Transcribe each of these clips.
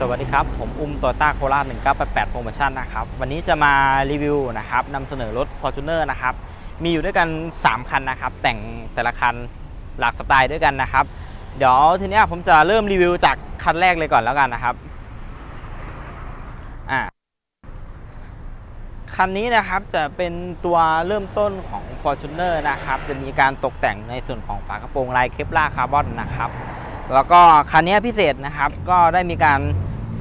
สวัสดีครับ ผมอุ้มโตต้าโคราช1988โปรโมชั่นนะครับ วันนี้จะมารีวิวนะครับนำเสนอรถ Fortuner นะครับ มีอยู่ด้วยกัน 3 คันนะครับ แต่งแต่ละคันหลากสไตล์ด้วยกันนะครับ เดี๋ยวทีนี้ผมจะเริ่มรีวิวจากคันแรกเลยก่อนแล้วกันนะครับอ่าคันนี้นะครับจะเป็นตัวเริ่มต้นของ Fortuner นะครับ จะมีการตกแต่งในส่วนของฝากระโปรงลายเคปลาคาร์บอนนะครับ แล้วก็คันนี้พิเศษนะครับ ก็ได้มีการ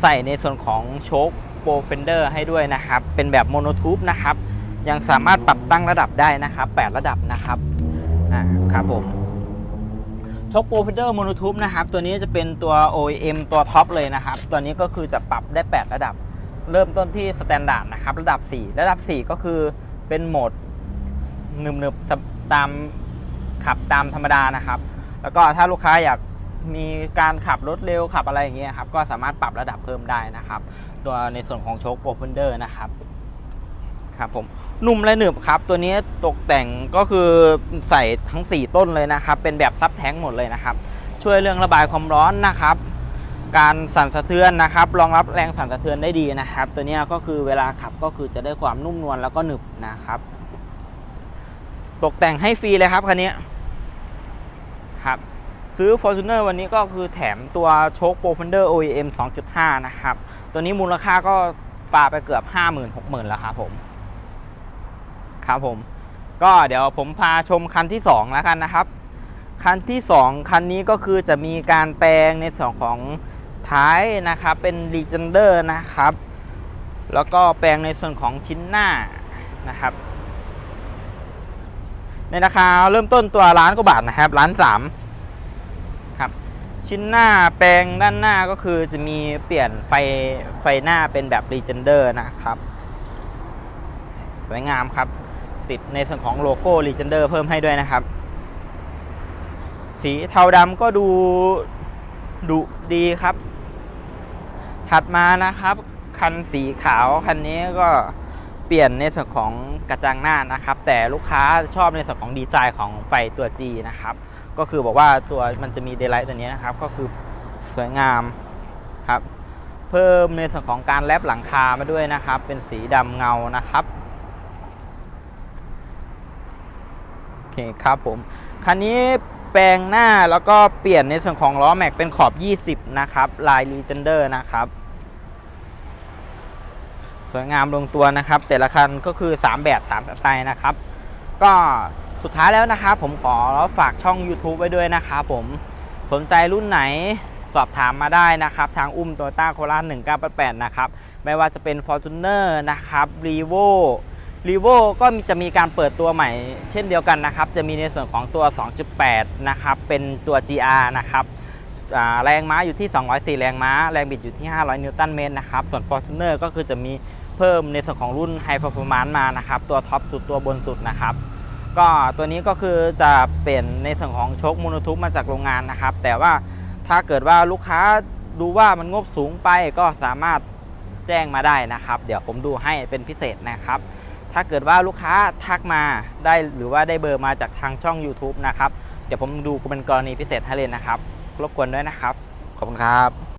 ใส่ในส่วนของโชคโปรเฟนเดอร์ให้ด้วยนะครับ เป็นแบบโมโนทูบนะครับ ยังสามารถปรับตั้งระดับได้นะครับ 8 ระดับนะครับอ่าครับผมโชคโปรเฟนเดอร์โมโนทูบนะครับ ตัวนี้จะเป็นตัว OEM ตัวท็อปเลยนะครับ ตัวนี้ก็คือจะปรับได้ 8 ระดับ เริ่มต้นที่สแตนดาร์ดนะครับ ระดับ 4 ระดับ 4 ก็คือเป็นโหมดหนึบๆตามขับตามธรรมดานะครับ แล้วก็ถ้าลูกค้าอยาก มีการขับรถเร็วขับอะไรอย่างเงี้ยครับก็สามารถปรับระดับเพิ่มได้นะครับ ตัวในส่วนของโชคโปรเฟนเดอร์นะครับครับผมนุ่มและหนึบครับ ตัวนี้ตกแต่งก็คือใส่ทั้ง 4 ต้นเลยนะครับ เป็นแบบซับแท้งหมดเลยนะครับ ช่วยเรื่องระบายความร้อนนะครับ การสั่นสะเทือนนะครับ รองรับแรงสั่นสะเทือนได้ดีนะครับ ตัวนี้ก็คือเวลาขับก็คือจะได้ความนุ่มนวลแล้วก็หนึบนะครับ ตกแต่งให้ฟรีเลยครับคันนี้ ซื้อ Fortuner วันนี้ก็คือแถมตัวโชค Pro Fender OEM 2.5 นะครับ ตัวนี้มูลค่าก็ปาไปเกือบ 50,000 60,000 แล้วครับผม ครับผม ก็เดี๋ยวผมพาชมคันที่ 2 แล้วกันนะครับ คันที่ 2 คันนี้ก็คือจะมีการแปลงในส่วนของท้ายนะครับ เป็น Legender นะครับ แล้วก็แปลงในส่วนของชิ้นหน้านะครับ ในราคาเริ่มต้นตัวล้านกว่าบาทนะครับล้านสาม ชิ้นหน้าแปลงด้านหน้าก็คือจะมีเปลี่ยนไฟไฟหน้าเป็นแบบ Legender นะครับ สวยงามครับ ติดในส่วนของโลโก้ Legender เพิ่มให้ด้วยนะครับ สีเทาดำก็ดูดุดีครับ ถัดมานะครับ คันสีขาวคันนี้ก็ เปลี่ยนในส่วนของกระจังหน้านะครับ แต่ลูกค้าชอบในส่วนของดีไซน์ของไฟตัว G นะครับ ก็คือบอกว่าตัวมันจะมีเด y ไลท์ตัวนี้นะครับ ก็คือสวยงามครับ เพิ่มในส่วนของการแลบหลังคามาด้วยนะครับ เป็นสีดำเงานะครับโอเคครับผมคันนี้แปลงหน้าแล้วก็เปลี่ยนในส่วนของล้อแม็กเป็นขอบ 20 นะครับ ลาย Legender นะครับ วยงามลงตัวนะครับ แต่ละคันก็คือ 3 แบบ3สไตล์นะครับ ก็สุดท้ายแล้วนะครับผมขอฝากช่อง YouTube ไว้ด้วยนะครับผมสนใจรุ่นไหนสอบถามมาได้นะครับ ทางอุ้มโตต้าโคราช1988 นะครับ ไม่ว่าจะเป็น Fortuner นะครับ r e v o r e v o ก็มีจะมีการเปิดตัวใหม่เช่นเดียวกันนะครับ จะมีในส่วนของตัว 2.8 นะครับ เป็นตัว GR นะครับแรงม้าอยู่ที่ 204 แรงม้า แรงบิดอยู่ที่ 500 นิวตันเมตรนะครับ ส่วน Fortuner ก็คือจะมี เพิ่มในส่วนของรุ่น High Performance มานะครับ ตัวท็อปสุดตัวบนสุดนะครับ ก็ตัวนี้ก็คือจะเปลี่ยนในส่วนของโชคโมโนทูปมาจากโรงงานนะครับ แต่ว่าถ้าเกิดว่าลูกค้าดูว่ามันงบสูงไปก็สามารถแจ้งมาได้นะครับ เดี๋ยวผมดูให้เป็นพิเศษนะครับ ถ้าเกิดว่าลูกค้าทักมาได้หรือว่าได้เบอร์มาจากทางช่อง YouTube นะครับ เดี๋ยวผมดูเป็นกรณีพิเศษให้เลยนะครับ รบกวนด้วยนะครับ ขอบคุณครับ